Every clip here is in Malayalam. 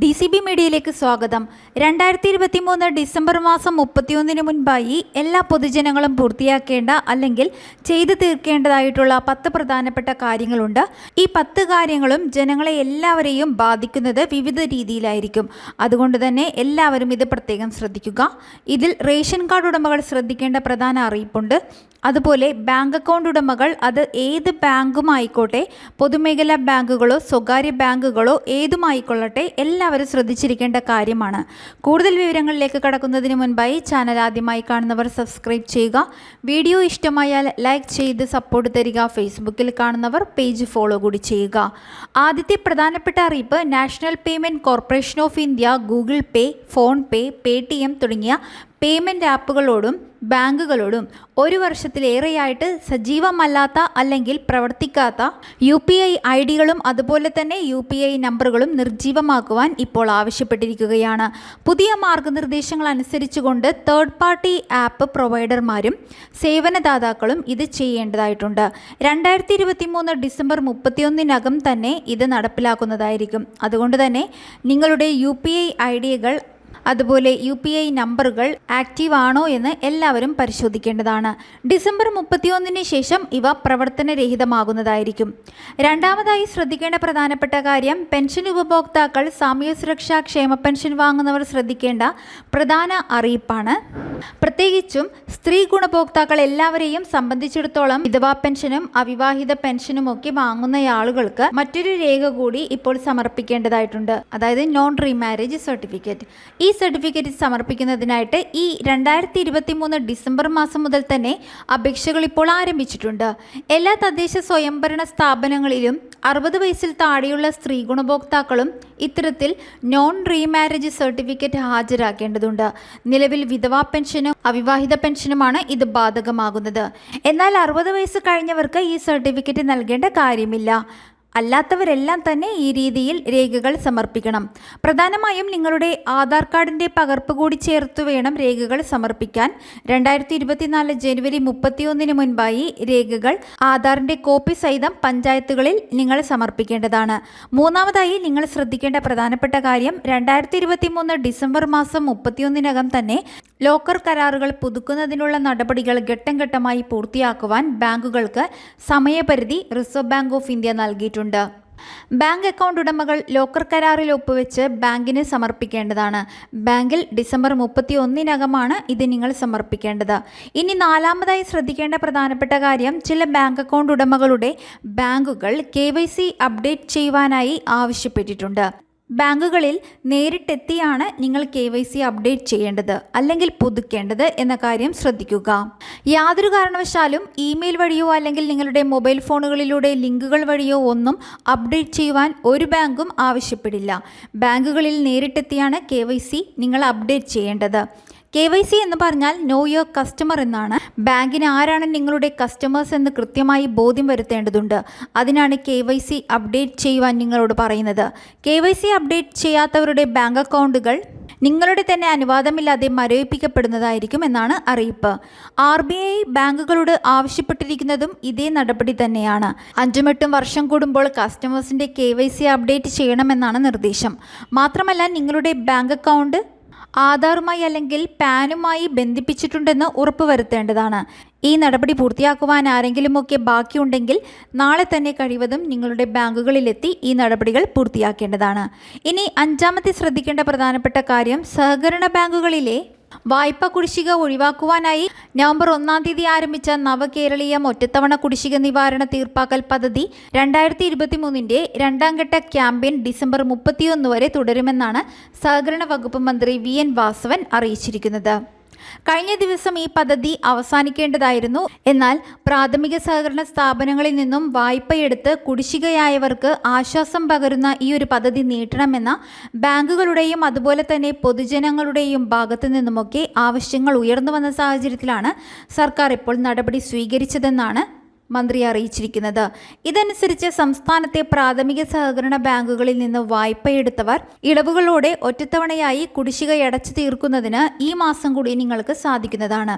ഡി സി ബി മീഡിയയിലേക്ക് സ്വാഗതം. രണ്ടായിരത്തി ഇരുപത്തി മൂന്ന് ഡിസംബർ മാസം മുപ്പത്തിയൊന്നിന് മുൻപായി എല്ലാ പൊതുജനങ്ങളും പൂർത്തിയാക്കേണ്ട അല്ലെങ്കിൽ ചെയ്തു തീർക്കേണ്ടതായിട്ടുള്ള പത്ത് പ്രധാനപ്പെട്ട കാര്യങ്ങളുണ്ട്. ഈ പത്ത് കാര്യങ്ങളും ജനങ്ങളെ എല്ലാവരെയും ബാധിക്കുന്നത് വിവിധ രീതിയിലായിരിക്കും. അതുകൊണ്ട് തന്നെ എല്ലാവരും ഇത് പ്രത്യേകം ശ്രദ്ധിക്കുക. ഇതിൽ റേഷൻ കാർഡ് ഉടമകൾ ശ്രദ്ധിക്കേണ്ട പ്രധാന അറിയിപ്പുണ്ട്. അതുപോലെ ബാങ്ക് അക്കൗണ്ട് ഉടമകൾ അത് ഏത് ബാങ്കും ആയിക്കോട്ടെ പൊതുമേഖലാ ബാങ്കുകളോ സ്വകാര്യ ബാങ്കുകളോ ഏതുമായിക്കൊള്ളട്ടെ എല്ലാവരും ശ്രദ്ധിച്ചിരിക്കേണ്ട കാര്യമാണ്. കൂടുതൽ വിവരങ്ങളിലേക്ക് കടക്കുന്നതിന് മുൻപായി ചാനൽ ആദ്യമായി കാണുന്നവർ സബ്സ്ക്രൈബ് ചെയ്യുക. വീഡിയോ ഇഷ്ടമായാൽ ലൈക്ക് ചെയ്ത് സപ്പോർട്ട് തരിക. ഫേസ്ബുക്കിൽ കാണുന്നവർ പേജ് ഫോളോ കൂടി ചെയ്യുക. ആദ്യത്തെ പ്രധാനപ്പെട്ട അറിയിപ്പ് national payment corporation of India Google pay PhonePe pay തുടങ്ങിയ പേയ്മെന്റ് ആപ്പുകളോടും ബാങ്കുകളോടും ഒരു വർഷത്തിലേറെയായിട്ട് സജീവമല്ലാത്ത അല്ലെങ്കിൽ പ്രവർത്തിക്കാത്ത യു പി ഐ ഐ ഡികളും അതുപോലെ തന്നെ യു പി ഐ നമ്പറുകളും നിർജീവമാക്കുവാൻ ഇപ്പോൾ ആവശ്യപ്പെട്ടിരിക്കുകയാണ്. പുതിയ മാർഗനിർദ്ദേശങ്ങൾ അനുസരിച്ചുകൊണ്ട് തേർഡ് പാർട്ടി ആപ്പ് പ്രൊവൈഡർമാരും സേവനദാതാക്കളും ഇത് ചെയ്യേണ്ടതായിട്ടുണ്ട്. രണ്ടായിരത്തി ഇരുപത്തി മൂന്ന് ഡിസംബർ മുപ്പത്തിയൊന്നിനകം തന്നെ ഇത് നടപ്പിലാക്കുന്നതായിരിക്കും. അതുകൊണ്ട് തന്നെ നിങ്ങളുടെ യു പി ഐ ഐ ഡികൾ അതുപോലെ യു പി ഐ നമ്പറുകൾ ആക്റ്റീവ് ആണോ എന്ന് എല്ലാവരും പരിശോധിക്കേണ്ടതാണ്. ഡിസംബർ മുപ്പത്തിയൊന്നിന് ശേഷം ഇവ പ്രവർത്തനരഹിതമാകുന്നതായിരിക്കും. രണ്ടാമതായി ശ്രദ്ധിക്കേണ്ട പ്രധാനപ്പെട്ട കാര്യം പെൻഷൻ ഉപഭോക്താക്കൾ സാമൂഹ്യ സുരക്ഷാ ക്ഷേമ പെൻഷൻ വാങ്ങുന്നവർ ശ്രദ്ധിക്കേണ്ട പ്രധാന അറിയിപ്പാണ്. പ്രത്യേകിച്ചും സ്ത്രീ ഗുണഭോക്താക്കൾ എല്ലാവരെയും സംബന്ധിച്ചിടത്തോളം വിധവാ പെൻഷനും അവിവാഹിത പെൻഷനും ഒക്കെ വാങ്ങുന്ന ആളുകൾക്ക് മറ്റൊരു രേഖ കൂടി ഇപ്പോൾ സമർപ്പിക്കേണ്ടതായിട്ടുണ്ട്. അതായത് നോൺ റീമാരേജ് സർട്ടിഫിക്കറ്റ് ഈ സർട്ടിഫിക്കറ്റ് സമർപ്പിക്കുന്നതിനായിട്ട് ഈ രണ്ടായിരത്തി ഇരുപത്തി മൂന്ന് ഡിസംബർ മാസം മുതൽ തന്നെ അപേക്ഷകൾ ഇപ്പോൾ ആരംഭിച്ചിട്ടുണ്ട്. എല്ലാ തദ്ദേശ സ്വയംഭരണ സ്ഥാപനങ്ങളിലും അറുപത് വയസ്സിൽ താഴെയുള്ള സ്ത്രീ ഗുണഭോക്താക്കളും ഇത്തരത്തിൽ നോൺ റീമാരേജ് സർട്ടിഫിക്കറ്റ് ഹാജരാക്കേണ്ടതുണ്ട്. നിലവിൽ വിധവാ പെൻഷനും അവിവാഹിത പെൻഷനുമാണ് ഇത് ബാധകമാകുന്നത്. എന്നാൽ അറുപത് വയസ്സ് കഴിഞ്ഞവർക്ക് ഈ സർട്ടിഫിക്കറ്റ് നൽകേണ്ട കാര്യമില്ല. അല്ലാത്തവരെല്ലാം തന്നെ ഈ രീതിയിൽ രേഖകൾ സമർപ്പിക്കണം. പ്രധാനമായും നിങ്ങളുടെ ആധാർ കാർഡിന്റെ പകർപ്പ് കൂടി ചേർത്ത് വേണം രേഖകൾ സമർപ്പിക്കാൻ. രണ്ടായിരത്തി ഇരുപത്തിനാല് ജനുവരി മുപ്പത്തിയൊന്നിന് മുൻപായി രേഖകൾ ആധാറിന്റെ കോപ്പി സഹിതം പഞ്ചായത്തുകളിൽ നിങ്ങൾ സമർപ്പിക്കേണ്ടതാണ്. മൂന്നാമതായി നിങ്ങൾ ശ്രദ്ധിക്കേണ്ട പ്രധാനപ്പെട്ട കാര്യം രണ്ടായിരത്തി ഡിസംബർ മാസം മുപ്പത്തിയൊന്നിനകം തന്നെ ലോക്കർ കരാറുകൾ പുതുക്കുന്നതിനുള്ള നടപടികൾ ഘട്ടം ഘട്ടമായി പൂർത്തിയാക്കുവാൻ ബാങ്കുകൾക്ക് സമയപരിധി റിസർവ് ബാങ്ക് ഓഫ് ഇന്ത്യ നൽകിയിട്ടുണ്ട്. ബാങ്ക് അക്കൗണ്ട് ഉടമകൾ ലോക്കർ കരാറിൽ ഒപ്പുവെച്ച് ബാങ്കിന് സമർപ്പിക്കേണ്ടതാണ്. ബാങ്കിൽ ഡിസംബർ മുപ്പത്തി ഒന്നിനകമാണ് ഇത് നിങ്ങൾ സമർപ്പിക്കേണ്ടത്. ഇനി നാലാമതായി ശ്രദ്ധിക്കേണ്ട പ്രധാനപ്പെട്ട കാര്യം ചില ബാങ്ക് അക്കൗണ്ട് ഉടമകളുടെ ബാങ്കുകൾ കെ അപ്ഡേറ്റ് ചെയ്യുവാനായി ആവശ്യപ്പെട്ടിട്ടുണ്ട്. ബാങ്കുകളിൽ നേരിട്ടെത്തിയാണ് നിങ്ങൾ കെ വൈ സി അപ്ഡേറ്റ് ചെയ്യേണ്ടത് അല്ലെങ്കിൽ പുതുക്കേണ്ടത് എന്ന കാര്യം ശ്രദ്ധിക്കുക. യാതൊരു കാരണവശാലും ഇമെയിൽ വഴിയോ അല്ലെങ്കിൽ നിങ്ങളുടെ മൊബൈൽ ഫോണുകളിലൂടെ ലിങ്കുകൾ വഴിയോ ഒന്നും അപ്ഡേറ്റ് ചെയ്യുവാൻ ഒരു ബാങ്കും ആവശ്യപ്പെടില്ല. ബാങ്കുകളിൽ നേരിട്ടെത്തിയാണ് കെ നിങ്ങൾ അപ്ഡേറ്റ് ചെയ്യേണ്ടത്. കെ വൈ സി എന്ന് പറഞ്ഞാൽ നോ യുവർ കസ്റ്റമർ എന്നാണ്. ബാങ്കിന് ആരാണ് നിങ്ങളുടെ കസ്റ്റമേഴ്സ് എന്ന് കൃത്യമായി ബോധ്യം വരുത്തേണ്ടതുണ്ട്. അതിനാണ് കെ വൈ സി അപ്ഡേറ്റ് ചെയ്യുവാൻ നിങ്ങളോട് പറയുന്നത്. കെ വൈ സി അപ്ഡേറ്റ് ചെയ്യാത്തവരുടെ ബാങ്ക് അക്കൗണ്ടുകൾ നിങ്ങളുടെ തന്നെ അനുവാദമില്ലാതെ മരവിപ്പിക്കപ്പെടുന്നതായിരിക്കും എന്നാണ് അറിയിപ്പ്. ആർ ബി ഐ ബാങ്കുകളോട് ആവശ്യപ്പെട്ടിരിക്കുന്നതും ഇതേ നടപടി തന്നെയാണ്. അഞ്ചും എട്ടും വർഷം കൂടുമ്പോൾ കസ്റ്റമേഴ്സിന്റെ കെ വൈ സി അപ്ഡേറ്റ് ചെയ്യണമെന്നാണ് നിർദ്ദേശം. മാത്രമല്ല നിങ്ങളുടെ ബാങ്ക് അക്കൗണ്ട് ആധാറുമായി അല്ലെങ്കിൽ പാനുമായി ബന്ധിപ്പിച്ചിട്ടുണ്ടെന്ന് ഉറപ്പുവരുത്തേണ്ടതാണ്. ഈ നടപടി പൂർത്തിയാക്കുവാൻ ആരെങ്കിലുമൊക്കെ ബാക്കിയുണ്ടെങ്കിൽ നാളെ തന്നെ കഴിവതും നിങ്ങളുടെ ബാങ്കുകളിലെത്തി ഈ നടപടികൾ പൂർത്തിയാക്കേണ്ടതാണ്. ഇനി അഞ്ചാമത്തെ ശ്രദ്ധിക്കേണ്ട പ്രധാനപ്പെട്ട കാര്യം സഹകരണ ബാങ്കുകളിലെ വായ്പ കുടിശ്ശിക ഒഴിവാക്കുവാനായി നവംബർ ഒന്നാം തീയതി ആരംഭിച്ച നവകേരളീയം ഒറ്റത്തവണ കുടിശ്ശിക നിവാരണ തീർപ്പാക്കൽ പദ്ധതി രണ്ടായിരത്തി ഇരുപത്തി മൂന്നിന്റെ രണ്ടാം ഘട്ട ക്യാമ്പയിൻ ഡിസംബർ മുപ്പത്തിയൊന്ന് വരെ തുടരുമെന്നാണ് സഹകരണ വകുപ്പ് മന്ത്രി വി എൻ വാസവൻ അറിയിച്ചിരിക്കുന്നത്. കഴിഞ്ഞ ദിവസം ഈ പദ്ധതി അവസാനിക്കേണ്ടതായിരുന്നു. എന്നാൽ പ്രാഥമിക സഹകരണ സ്ഥാപനങ്ങളിൽ നിന്നും വായ്പയെടുത്ത് കുടിശ്ശികയായവർക്ക് ആശ്വാസം പകരുന്ന ഈ ഒരു പദ്ധതി നീട്ടണമെന്ന ബാങ്കുകളുടെയും അതുപോലെ തന്നെ പൊതുജനങ്ങളുടെയും ഭാഗത്തു നിന്നുമൊക്കെ ആവശ്യങ്ങൾ ഉയർന്നു വന്ന സാഹചര്യത്തിലാണ് സർക്കാർ ഇപ്പോൾ നടപടി സ്വീകരിച്ചതെന്നാണ് മന്ത്രി അറിയിച്ചിരിക്കുന്നത്. ഇതനുസരിച്ച് സംസ്ഥാനത്തെ പ്രാഥമിക സഹകരണ ബാങ്കുകളിൽ നിന്ന് വായ്പയെടുത്തവർ ഇളവുകളോടെ ഒറ്റത്തവണയായി കുടിശ്ശിക അടച്ചു തീർക്കുന്നതിന് ഈ മാസം കൂടി നിങ്ങൾക്ക് സാധിക്കുന്നതാണ്.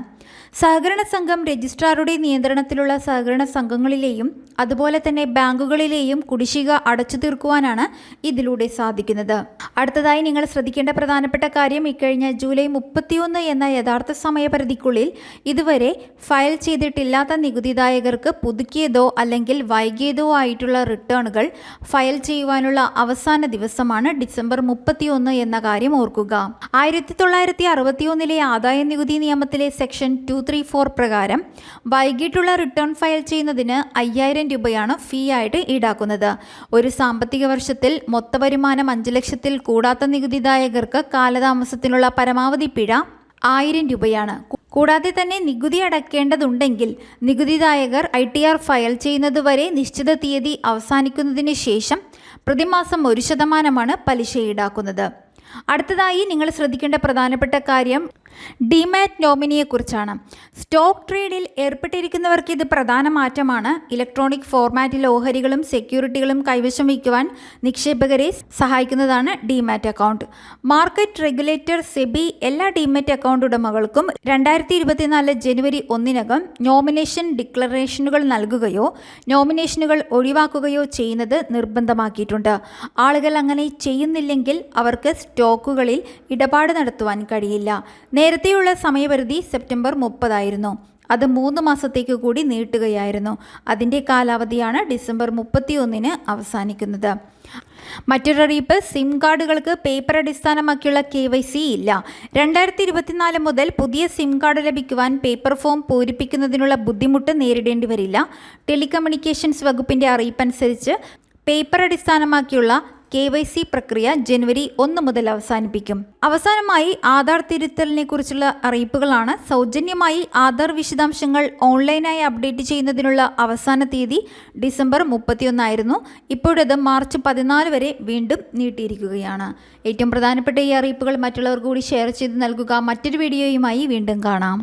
സഹകരണ സംഘം രജിസ്ട്രാറുടെ നിയന്ത്രണത്തിലുള്ള സഹകരണ സംഘങ്ങളിലെയും അതുപോലെ തന്നെ ബാങ്കുകളിലെയും കുടിശ്ശിക അടച്ചു തീർക്കുവാനാണ് ഇതിലൂടെ സാധിക്കുന്നത്. അടുത്തതായി നിങ്ങൾ ശ്രദ്ധിക്കേണ്ട പ്രധാനപ്പെട്ട കാര്യം ഇക്കഴിഞ്ഞ ജൂലൈ മുപ്പത്തിയൊന്ന് എന്ന യഥാർത്ഥ സമയപരിധിക്കുള്ളിൽ ഇതുവരെ ഫയൽ ചെയ്തിട്ടില്ലാത്ത നികുതിദായകർക്ക് പുതുക്കിയതോ അല്ലെങ്കിൽ വൈകിയതോ ആയിട്ടുള്ള റിട്ടേണുകൾ ഫയൽ ചെയ്യുവാനുള്ള അവസാന ദിവസമാണ് ഡിസംബർ മുപ്പത്തിയൊന്ന് എന്ന കാര്യം ഓർക്കുക. ആയിരത്തി തൊള്ളായിരത്തി അറുപത്തിയൊന്നിലെ ആദായ നികുതി നിയമത്തിലെ സെക്ഷൻ ടു ത്രീ ഫോർ പ്രകാരം വൈകിട്ടുള്ള റിട്ടേൺ ഫയൽ ചെയ്യുന്നതിന് അയ്യായിരം രൂപയാണ് ഫീ ആയിട്ട് ഈടാക്കുന്നത്. ഒരു സാമ്പത്തിക വർഷത്തിൽ മൊത്ത വരുമാനം അഞ്ച് ലക്ഷത്തിൽ കൂടാത്ത നികുതിദായകർക്ക് കാലതാമസത്തിനുള്ള പരമാവധി പിഴ ആയിരം രൂപയാണ്. കൂടാതെ തന്നെ നികുതി അടയ്ക്കേണ്ടതുണ്ടെങ്കിൽ നികുതിദായകർ ഐ ടി ആർ ഫയൽ ചെയ്യുന്നതുവരെ നിശ്ചിത തീയതി അവസാനിക്കുന്നതിന് ശേഷം പ്രതിമാസം ഒരു ശതമാനമാണ് പലിശ ഈടാക്കുന്നത്. അടുത്തതായി നിങ്ങൾ ശ്രദ്ധിക്കേണ്ട പ്രധാനപ്പെട്ട കാര്യം ഡിമാറ്റ് നോമിനിയെക്കുറിച്ചാണ്. സ്റ്റോക്ക് ട്രേഡിൽ ഏർപ്പെട്ടിരിക്കുന്നവർക്ക് ഇത് പ്രധാന മാറ്റമാണ്. ഇലക്ട്രോണിക് ഫോർമാറ്റിൽ ഓഹരികളും സെക്യൂരിറ്റികളും കൈവശം വയ്ക്കുവാൻ നിക്ഷേപകരെ സഹായിക്കുന്നതാണ് demat account. Market regulator SEBI എല്ലാ ഡിമാറ്റ് അക്കൗണ്ട് ഉടമകൾക്കും രണ്ടായിരത്തി ഇരുപത്തിനാല് ജനുവരി ഒന്നിനകം നോമിനേഷൻ ഡിക്ലറേഷനുകൾ നൽകുകയോ നോമിനേഷനുകൾ ഒഴിവാക്കുകയോ ചെയ്യുന്നത് നിർബന്ധമാക്കിയിട്ടുണ്ട്. ആളുകൾ അങ്ങനെ ചെയ്യുന്നില്ലെങ്കിൽ അവർക്ക് സ്റ്റോക്കുകളിൽ ഇടപാട് നടത്തുവാൻ കഴിയില്ല. നേരത്തെയുള്ള സമയപരിധി സെപ്റ്റംബർ മുപ്പതായിരുന്നു. അത് മൂന്ന് മാസത്തേക്ക് കൂടി നീട്ടുകയായിരുന്നു. അതിന്റെ കാലാവധിയാണ് ഡിസംബർ മുപ്പത്തിയൊന്നിന് അവസാനിക്കുന്നത്. മറ്റൊരറിയിപ്പ് സിം കാർഡുകൾക്ക് പേപ്പർ അടിസ്ഥാനമാക്കിയുള്ള കെ വൈ സി ഇല്ല. രണ്ടായിരത്തി ഇരുപത്തിനാല് മുതൽ പുതിയ സിം കാർഡ് ലഭിക്കുവാൻ പേപ്പർ ഫോം പൂരിപ്പിക്കുന്നതിനുള്ള ബുദ്ധിമുട്ട് നേരിടേണ്ടി വരില്ല. ടെലികമ്മ്യൂണിക്കേഷൻസ് വകുപ്പിന്റെ അറിയിപ്പനുസരിച്ച് പേപ്പർ അടിസ്ഥാനമാക്കിയുള്ള കെ വൈ സി പ്രക്രിയ ജനുവരി ഒന്ന് മുതൽ അവസാനിപ്പിക്കും. അവസാനമായി ആധാർ തിരുത്തലിനെ കുറിച്ചുള്ള അറിയിപ്പുകളാണ്. സൗജന്യമായി ആധാർ വിശദാംശങ്ങൾ ഓൺലൈനായി അപ്ഡേറ്റ് ചെയ്യുന്നതിനുള്ള അവസാന തീയതി ഡിസംബർ മുപ്പത്തിയൊന്നായിരുന്നു. ഇപ്പോഴത് മാർച്ച് പതിനാല് വരെ വീണ്ടും നീട്ടിയിരിക്കുകയാണ്. ഏറ്റവും പ്രധാനപ്പെട്ട ഈ അറിയിപ്പുകൾ മറ്റുള്ളവർ കൂടി ഷെയർ ചെയ്ത് നൽകുക. മറ്റൊരു വീഡിയോയുമായി വീണ്ടും കാണാം.